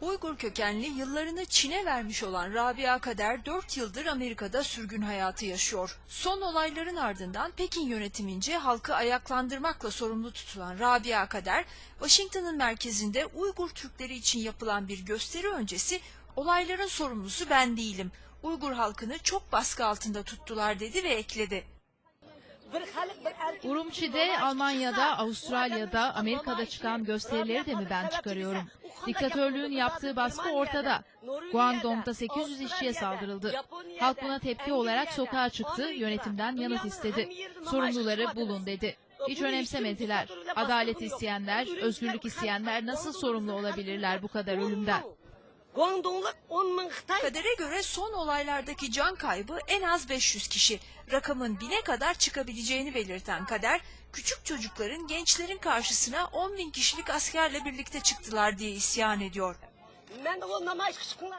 Uygur kökenli yıllarını Çin'e vermiş olan Rabia Kader 4 yıldır Amerika'da sürgün hayatı yaşıyor. Son olayların ardından Pekin yönetimince halkı ayaklandırmakla sorumlu tutulan Rabia Kader, Washington'ın merkezinde Uygur Türkleri için yapılan bir gösteri öncesi olayların sorumlusu ben değilim. Uygur halkını çok baskı altında tuttular dedi ve ekledi. Urumçi'de, Almanya'da, Avustralya'da, Amerika'da çıkan gösterileri de mi ben çıkarıyorum? Diktatörlüğün yaptığı baskı ortada. Guangdong'da 800 işçiye saldırıldı. Halk buna tepki olarak sokağa çıktı, yönetimden yanıt istedi. Sorumluları bulun dedi. Hiç önemsemediler. Adalet isteyenler, özgürlük isteyenler nasıl sorumlu olabilirler bu kadar ölümden? Guangdong'luk 10 bin Xitay Kadere göre son olaylardaki can kaybı en az 500 kişi. Rakamın bine kadar çıkabileceğini belirten Kader, küçük çocukların gençlerin karşısına 10 bin kişilik askerle birlikte çıktılar diye isyan ediyor.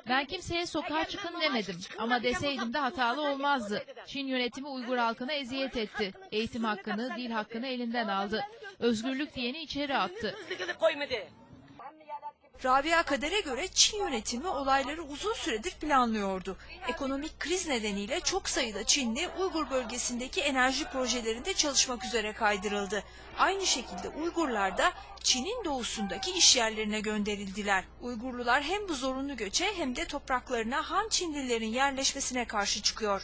Ben kimseye sokağa çıkın demedim ama deseydim de hatalı olmazdı. Çin yönetimi Uygur halkına eziyet etti. Eğitim hakkını, dil hakkını elinden aldı. Özgürlük diyeni içeri attı. Rabia Kader'e göre Çin yönetimi olayları uzun süredir planlıyordu. Ekonomik kriz nedeniyle çok sayıda Çinli Uygur bölgesindeki enerji projelerinde çalışmak üzere kaydırıldı. Aynı şekilde Uygurlar da Çin'in doğusundaki iş yerlerine gönderildiler. Uygurlular hem bu zorunlu göçe hem de topraklarına Han Çinlilerin yerleşmesine karşı çıkıyor.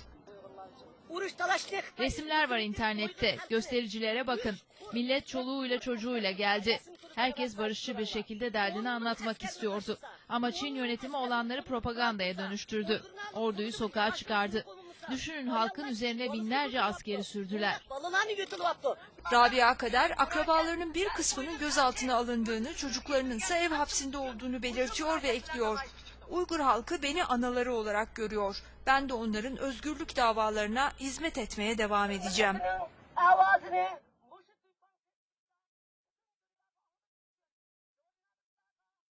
Resimler var internette. Göstericilere bakın. Millet çoluğuyla çocuğuyla geldi. Herkes barışçı bir şekilde derdini anlatmak istiyordu. Ama Çin yönetimi olanları propagandaya dönüştürdü. Orduyu sokağa çıkardı. Düşünün halkın üzerine binlerce askeri sürdüler. Rabia Kader akrabalarının bir kısmının gözaltına alındığını, çocuklarının ise ev hapsinde olduğunu belirtiyor ve ekliyor. Uygur halkı beni anaları olarak görüyor. Ben de onların özgürlük davalarına hizmet etmeye devam edeceğim.